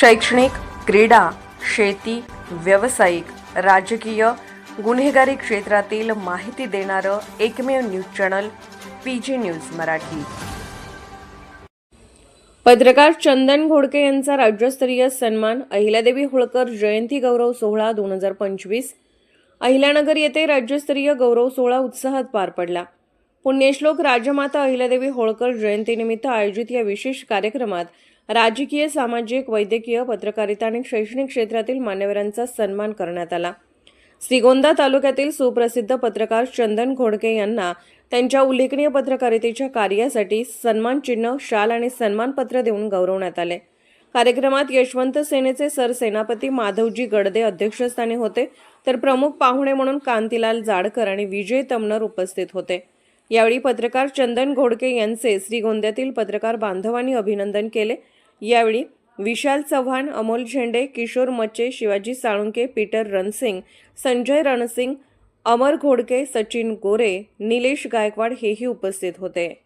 शैक्षणिक क्रीडा शेती व्यावसायिक राजकीय गुन्हेगारी क्षेत्रातील माहिती देणारं एकमेव news channel P G news Marathi. पत्रकार चंदन घोडके यांचा राज्यस्तरीय सन्मान अहिल्यादेवी होळकर जयंती गौरव सोहळा दोन हजार पंचवीस अहिल्यानगर येथे राज्यस्तरीय गौरव सोहळा उत्साहात पार पडला. पुण्यश्लोक राजमाता अहिल्यादेवी होळकर जयंतीनिमित्त आयोजित या विशेष कार्यक्रमात राजकीय सामाजिक वैद्यकीय पत्रकारिता आणि शैक्षणिक क्षेत्रातील मान्यवरांचा सन्मान करण्यात आला. श्रीगोंदा तालुक्यातील सुप्रसिद्ध पत्रकार चंदन घोडके यांना त्यांच्या उल्लेखनीय पत्रकारितेच्या कार्यासाठी सन्मान चिन्ह शाल आणि सन्मानपत्र देऊन गौरवण्यात आले. कार्यक्रमात यशवंत सेनेचे सरसेनापती माधवजी गडदे अध्यक्षस्थानी होते तर प्रमुख पाहुणे म्हणून कांतीलाल जाडकर आणि विजय तमनर उपस्थित होते. यावेळी पत्रकार चंदन घोडके यांचे श्रीगोंद्यातील पत्रकार बांधवांनी अभिनंदन केले. यावेळी विशाल चव्हाण अमोल झेंडे किशोर मच्चे शिवाजी साळुंके पीटर रणसिंग संजय रणसिंग अमर घोडके सचिन गोरे निलेश गायकवाड हेही उपस्थित होते.